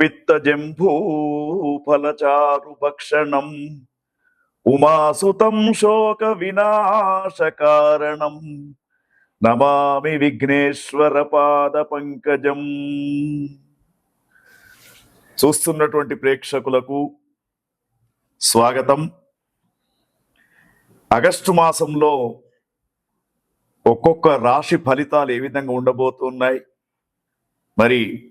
పిత్తజంభూఫలచారు భక్షణం. ఉమాసుతం శోక వినాశకారణం నమామి విఘ్నేశ్వర పాద పంకజం. చూస్తున్నటువంటి ప్రేక్షకులకు స్వాగతం. ఆగస్టు మాసంలో ఒక్కొక్క రాశి ఫలితాలు ఏ విధంగా ఉండబోతున్నాయి? మరి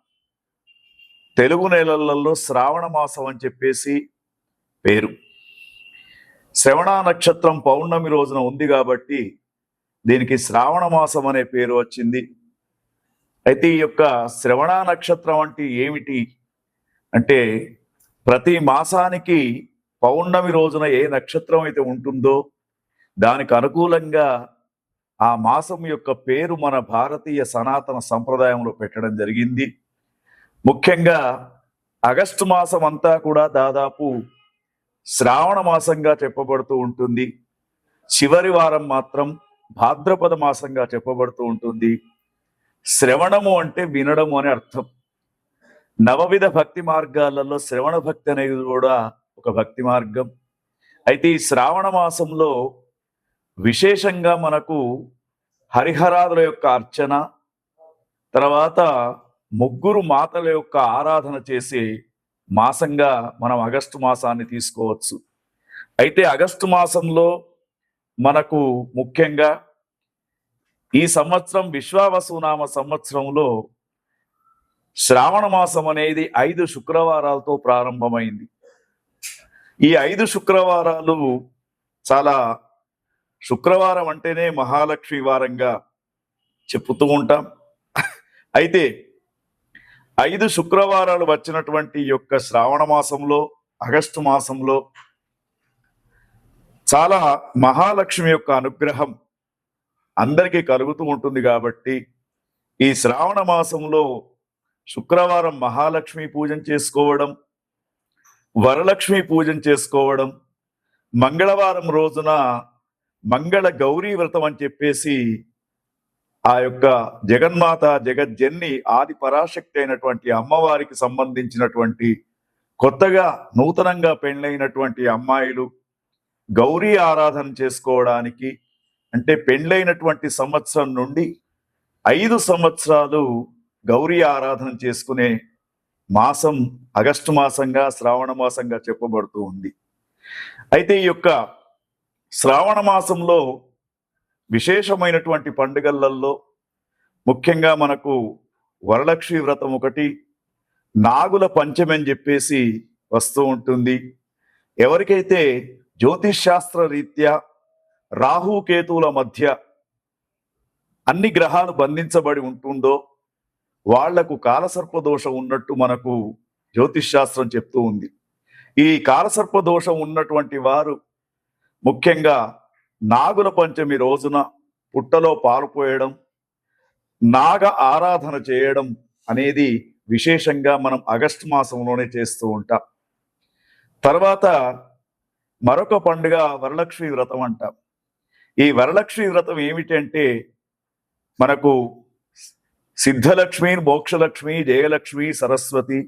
తెలుగు నెలలలో శ్రావణ మాసం అని చెప్పేసి పేరు. శ్రవణ నక్షత్రం పౌర్ణమి రోజున ఉంది కాబట్టి దీనికి శ్రావణ మాసం అనే పేరు వచ్చింది. అయితే ఈ యొక్క శ్రవణ నక్షత్రం అంటే ఏమిటి? అంటే ప్రతి మాసానికి పౌర్ణమి రోజున ఏ నక్షత్రం అయితే ఉంటుందో దానికి అనుకూలంగా ఆ మాసం యొక్క పేరు మన భారతీయ సనాతన సంప్రదాయంలో పెట్టడం జరిగింది. ముఖ్యంగా ఆగస్టు మాసం అంతా కూడా దాదాపు శ్రావణ మాసంగా చెప్పబడుతూ ఉంటుంది. చివరి వారం మాత్రం భాద్రపద మాసంగా చెప్పబడుతూ ఉంటుంది. శ్రవణము అంటే వినడము అని అర్థం. నవవిధ భక్తి మార్గాలలో శ్రవణ భక్తి అనేది కూడా ఒక భక్తి మార్గం. అయితే ఈ శ్రావణ మాసంలో విశేషంగా మనకు హరిహరాదుల యొక్క అర్చన తర్వాత ముగ్గురు మాతల యొక్క ఆరాధన చేసే మాసంగా మనం ఆగస్టు మాసాన్ని తీసుకోవచ్చు. అయితే ఆగస్టు మాసంలో మనకు ముఖ్యంగా ఈ సంవత్సరం విశ్వావసునామ సంవత్సరంలో శ్రావణ మాసం అనేది ఐదు శుక్రవారాలతో ప్రారంభమైంది. ఈ ఐదు శుక్రవారాలు చాలా శుక్రవారం అంటేనే మహాలక్ష్మి వారంగా చెప్పుతూ ఉంటాం. అయితే ఐదు శుక్రవారాలు వచ్చినటువంటి యొక్క శ్రావణ మాసంలో ఆగస్టు మాసంలో చాలా మహాలక్ష్మి యొక్క అనుగ్రహం అందరికీ కలుగుతూ ఉంటుంది కాబట్టి ఈ శ్రావణ మాసంలో శుక్రవారం మహాలక్ష్మి పూజం చేసుకోవడం వరలక్ష్మి పూజం చేసుకోవడం మంగళవారం రోజున మంగళ గౌరీ వ్రతం అని చెప్పేసి ఆ యొక్క జగన్మాత జగజ్జన్ని ఆది పరాశక్తి అయినటువంటి అమ్మవారికి సంబంధించినటువంటి కొత్తగా నూతనంగా పెళ్ళైనటువంటి అమ్మాయిలు గౌరీ ఆరాధన చేసుకోవడానికి అంటే పెళ్ళైనటువంటి సంవత్సరం నుండి ఐదు సంవత్సరాలు గౌరీ ఆరాధన చేసుకునే మాసం ఆగస్టు మాసంగా శ్రావణ మాసంగా చెప్పబడుతూ ఉంది. అయితే ఈ యొక్క శ్రావణ మాసంలో విశేషమైనటువంటి పండుగలలో ముఖ్యంగా మనకు వరలక్ష్మి వ్రతం ఒకటి నాగుల పంచమి అని చెప్పేసి వస్తూ ఉంటుంది. ఎవరికైతే జ్యోతిష్శాస్త్ర రీత్యా రాహుకేతువుల మధ్య అన్ని గ్రహాలు బంధించబడి ఉంటుందో వాళ్ళకు కాలసర్ప దోషం ఉన్నట్టు మనకు జ్యోతిష్ శాస్త్రం చెప్తూ ఉంది. ఈ కాలసర్ప దోషం ఉన్నటువంటి వారు ముఖ్యంగా నాగుల పంచమి రోజున పుట్టలో పాలుపోయడం నాగ ఆరాధన చేయడం అనేది విశేషంగా మనం ఆగస్టు మాసంలోనే చేస్తూ ఉంటాం. తర్వాత మరొక పండుగ వరలక్ష్మి వ్రతం అంటాం. ఈ వరలక్ష్మి వ్రతం ఏమిటంటే మనకు సిద్ధలక్ష్మి మోక్షలక్ష్మి జయలక్ష్మి సరస్వతి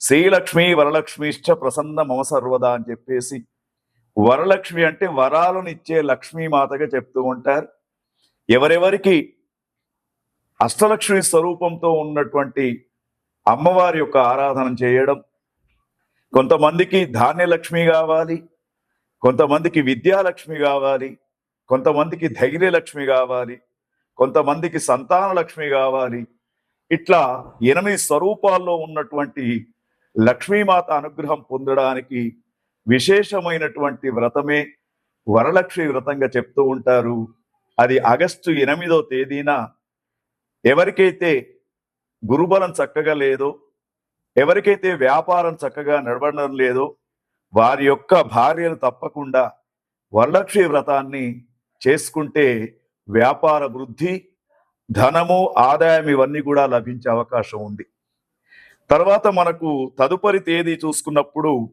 శ్రీలక్ష్మి వరలక్ష్మిశ్చ ప్రసన్న మమ సర్వదా అని చెప్పేసి వరలక్ష్మి అంటే వరాలను ఇచ్చే లక్ష్మీమాతగా చెప్తూ ఉంటారు. ఎవరెవరికి అష్టలక్ష్మి స్వరూపంతో ఉన్నటువంటి అమ్మవారి యొక్క ఆరాధన చేయడం కొంతమందికి ధాన్యలక్ష్మి కావాలి కొంతమందికి విద్యాలక్ష్మి కావాలి కొంతమందికి ధైర్యలక్ష్మి కావాలి కొంతమందికి సంతాన లక్ష్మి కావాలి. ఇట్లా ఎనిమిది స్వరూపాల్లో ఉన్నటువంటి లక్ష్మీమాత అనుగ్రహం పొందడానికి విశేషమైనటువంటి వ్రతమే వరలక్ష్మి వ్రతంగా చెప్తూ ఉంటారు. అది ఆగస్టు ఎనిమిదో తేదీన ఎవరికైతే గురుబలం చక్కగా లేదో ఎవరికైతే వ్యాపారం చక్కగా నడవడం లేదో వారి యొక్క భార్యలు తప్పకుండా వరలక్ష్మి వ్రతాన్ని చేసుకుంటే వ్యాపార వృద్ధి ధనము ఆదాయం ఇవన్నీ కూడా లభించే అవకాశం ఉంది. తర్వాత మనకు తదుపరి తేదీ చూసుకున్నప్పుడు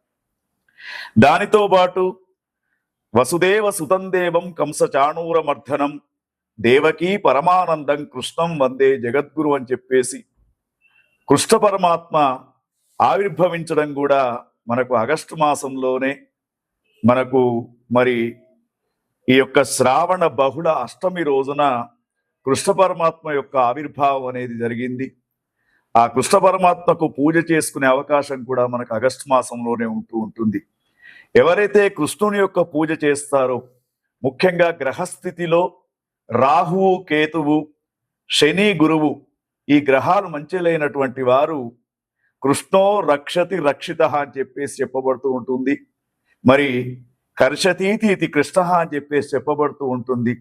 దానితో పాటు వసుదేవ సుతందేవం కంస చాణూరమర్ధనం దేవకీ పరమానందం కృష్ణం వందే జగద్గురు అని చెప్పేసి కృష్ణ పరమాత్మ ఆవిర్భవించడం కూడా మనకు ఆగస్టు మాసంలోనే మనకు మరి ఈ యొక్క శ్రావణ బహుళ అష్టమి రోజున కృష్ణ పరమాత్మ యొక్క ఆవిర్భావం అనేది జరిగింది. ఆ కృష్ణ పరమాత్మకు పూజ చేసుకునే అవకాశం కూడా మనకు ఆగస్టు మాసంలోనే ఉంటూ ఉంటుంది. ఎవరైతే కృష్ణుని యొక్క పూజ చేస్తారో ముఖ్యంగా గ్రహస్థితిలో రాహువు కేతువు శని గురువు ఈ గ్రహాలు మంచిలైనటువంటి వారు కృష్ణో రక్షతి రక్షిత అని చెప్పేసి చెప్పబడుతూ ఉంటుంది. మరి కర్షతీతి ఇది కృష్ణ అని చెప్పేసి చెప్పబడుతూ ఉంటుంది.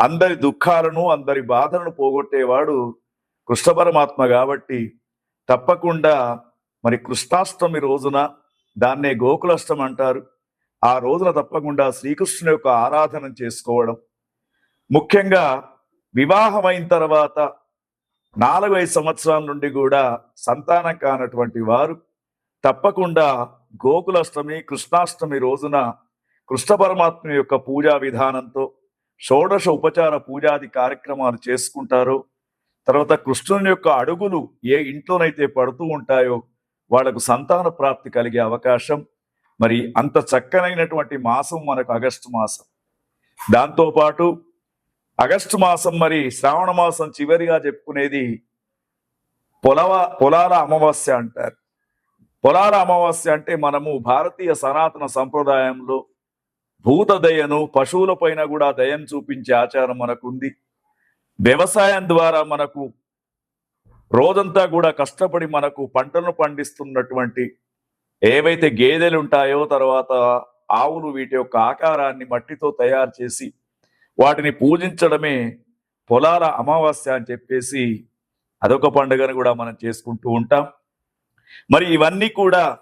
అందరి దుఃఖాలను అందరి బాధలను పోగొట్టేవాడు కృష్ణ పరమాత్మ కాబట్టి తప్పకుండా మరి కృష్ణాష్టమి రోజున దాన్నే గోకులాష్టం అంటారు. ఆ రోజున తప్పకుండా శ్రీకృష్ణుని యొక్క ఆరాధన చేసుకోవడం. ముఖ్యంగా వివాహమైన తర్వాత నాలుగైదు సంవత్సరాల నుండి కూడా సంతానం కానటువంటి వారు తప్పకుండా గోకులాష్టమి కృష్ణాష్టమి రోజున కృష్ణ పరమాత్మ యొక్క పూజా విధానంతో షోడశ ఉపచార పూజాది కార్యక్రమాలు చేసుకుంటారు. తర్వాత కృష్ణుని యొక్క అడుగులు ఏ ఇంట్లోనైతే పడుతూ ఉంటాయో వాళ్ళకు సంతాన ప్రాప్తి కలిగే అవకాశం. మరి అంత చక్కనైనటువంటి మాసం మనకు ఆగస్టు మాసం. దాంతోపాటు ఆగస్టు మాసం మరి శ్రావణ మాసం చివరిగా చెప్పుకునేది పొలవ పొలాల అమావాస్య అంటారు. పొలాల అమావాస్య అంటే మనము భారతీయ సనాతన సంప్రదాయంలో భూత దయను పశువుల పైన కూడా దయం చూపించే ఆచారం మనకుంది. వ్యవసాయం ద్వారా మనకు రోజంతా కూడా కష్టపడి మనకు పంటలను పండిస్తున్నటువంటి ఏవైతే గేదెలు ఉంటాయో తర్వాత ఆవులు వీటి యొక్క ఆకారాన్ని మట్టితో తయారు చేసి వాటిని పూజించడమే పొలాల అమావాస్య అని చెప్పేసి అదొక పండుగను కూడా మనం చేసుకుంటూ ఉంటాం. మరి ఇవన్నీ కూడా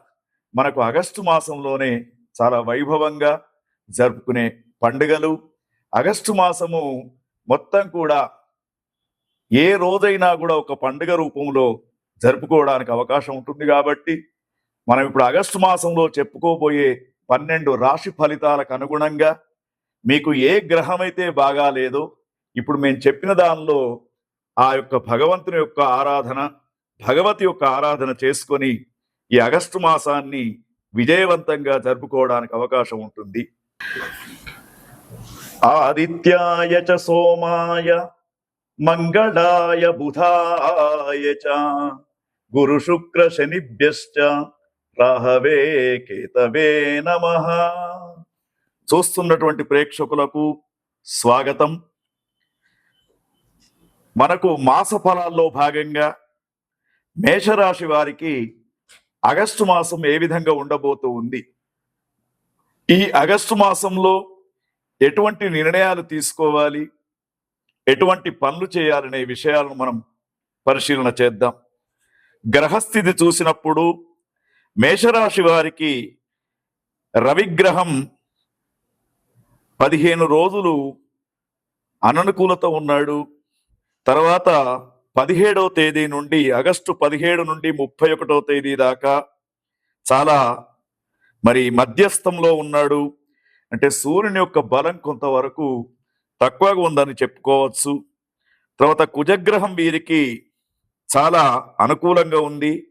మనకు ఆగస్టు మాసంలోనే చాలా వైభవంగా జరుపుకునే పండుగలు. ఆగస్టు మాసము మొత్తం కూడా ఏ రోజైనా కూడా ఒక పండుగ రూపంలో జరుపుకోవడానికి అవకాశం ఉంటుంది కాబట్టి మనం ఇప్పుడు ఆగస్టు మాసంలో చెప్పుకోబోయే పన్నెండు రాశి ఫలితాలకు అనుగుణంగా మీకు ఏ గ్రహం అయితే బాగా లేదో ఇప్పుడు మేము చెప్పిన దానిలో ఆ యొక్క భగవంతుని యొక్క ఆరాధన భగవతి యొక్క ఆరాధన చేసుకొని ఈ ఆగస్టు మాసాన్ని విజయవంతంగా జరుపుకోవడానికి అవకాశం ఉంటుంది. ఆదిత్యాయ చ సోమాయ మంగళాయ బుధాయ చ గురు శుక్ర శనిభ్యశ్చ రాహవే కేతవే నమ. చూస్తున్నటువంటి ప్రేక్షకులకు స్వాగతం. మనకు మాస ఫలాల్లో భాగంగా మేషరాశి వారికి ఆగస్టు మాసం ఏ విధంగా ఉండబోతూ ఉంది? ఈ ఆగస్టు మాసంలో ఎటువంటి నిర్ణయాలు తీసుకోవాలి? ఎటువంటి పనులు చేయాలనే విషయాలను మనం పరిశీలన చేద్దాం. గ్రహస్థితి చూసినప్పుడు మేషరాశి వారికి రవిగ్రహం పదిహేను రోజులు అననుకూలత ఉన్నాడు. తర్వాత పదిహేడవ తేదీ నుండి ఆగస్టు పదిహేడు నుండి ముప్పై ఒకటో తేదీ దాకా చాలా మరి మధ్యస్థంలో ఉన్నాడు. అంటే సూర్యుని యొక్క బలం కొంతవరకు తక్కువగా ఉందని చెప్పుకోవచ్చు. తర్వాత కుజగ్రహం వీరికి చాలా అనుకూలంగా ఉంది.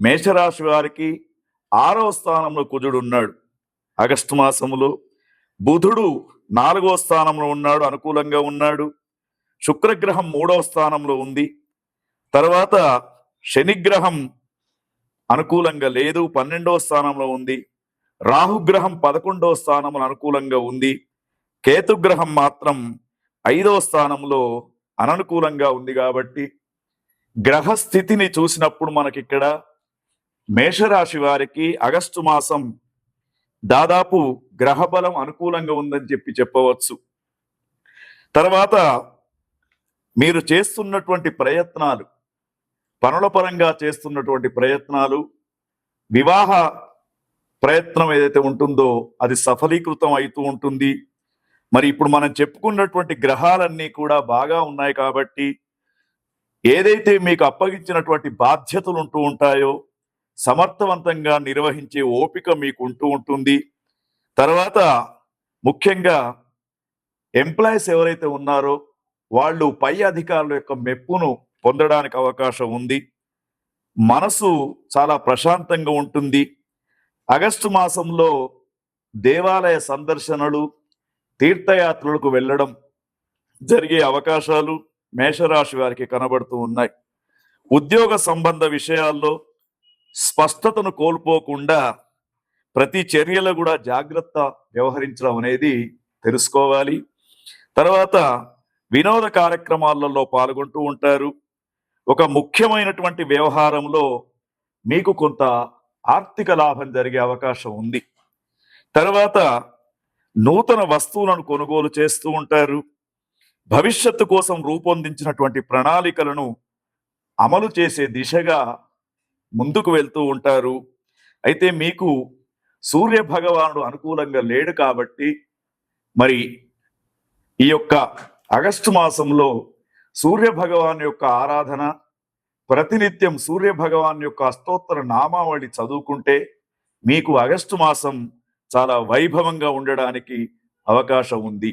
మేషరాశి వారికి ఆరవ స్థానంలో కుజుడు ఉన్నాడు. ఆగస్టు మాసంలో బుధుడు నాలుగో స్థానంలో ఉన్నాడు అనుకూలంగా ఉన్నాడు. శుక్రగ్రహం మూడవ స్థానంలో ఉంది. తర్వాత శనిగ్రహం అనుకూలంగా లేదు పన్నెండవ స్థానంలో ఉంది. రాహుగ్రహం పదకొండవ స్థానంలో అనుకూలంగా ఉంది. కేతుగ్రహం మాత్రం ఐదవ స్థానంలో అననుకూలంగా ఉంది కాబట్టి గ్రహ స్థితిని చూసినప్పుడు మనకి ఇక్కడ మేషరాశి వారికి ఆగస్టు మాసం దాదాపు గ్రహబలం అనుకూలంగా ఉందని చెప్పి చెప్పవచ్చు. తర్వాత మీరు చేస్తున్నటువంటి ప్రయత్నాలు పనుల పరంగా చేస్తున్నటువంటి ప్రయత్నాలు వివాహ ప్రయత్నం ఏదైతే ఉంటుందో అది సఫలీకృతం అవుతూ ఉంటుంది. మరి ఇప్పుడు మనం చెప్పుకున్నటువంటి గ్రహాలన్నీ కూడా బాగా ఉన్నాయి కాబట్టి ఏదైతే మీకు అప్పగించినటువంటి బాధ్యతలు ఉంటూ ఉంటాయో సమర్థవంతంగా నిర్వహించే ఓపిక మీకు ఉంటూ ఉంటుంది. తర్వాత ముఖ్యంగా ఎంప్లాయీస్ ఎవరైతే ఉన్నారో వాళ్ళు పై అధికారుల యొక్క మెప్పును పొందడానికి అవకాశం ఉంది. మనసు చాలా ప్రశాంతంగా ఉంటుంది. ఆగస్టు మాసంలో దేవాలయ సందర్శనలు తీర్థయాత్రలకు వెళ్ళడం జరిగే అవకాశాలు మేషరాశి వారికి కనబడుతూ ఉన్నాయి. ఉద్యోగ సంబంధ విషయాల్లో స్పష్టతను కోల్పోకుండా ప్రతి చర్యలో కూడా జాగ్రత్త వ్యవహరించడం అనేది తెలుసుకోవాలి. తర్వాత వినోద కార్యక్రమాలలో పాల్గొంటూ ఉంటారు. ఒక ముఖ్యమైనటువంటి వ్యవహారంలో మీకు కొంత ఆర్థిక లాభం జరిగే అవకాశం ఉంది. తర్వాత నూతన వస్తువులను కొనుగోలు చేస్తూ ఉంటారు. భవిష్యత్తు కోసం రూపొందించినటువంటి ప్రణాళికలను అమలు చేసే దిశగా ముందుకు వెళ్తూ ఉంటారు. అయితే మీకు సూర్య భగవానుడు అనుకూలంగా లేడు కాబట్టి మరి ఈ యొక్క ఆగస్టు మాసంలో సూర్య భగవాన్ యొక్క ఆరాధన ప్రతినిత్యం సూర్య భగవాన్ యొక్క అష్టోత్తర నామావళి చదువుకుంటే మీకు ఆగస్టు మాసం చాలా వైభవంగా ఉండడానికి అవకాశం ఉంది.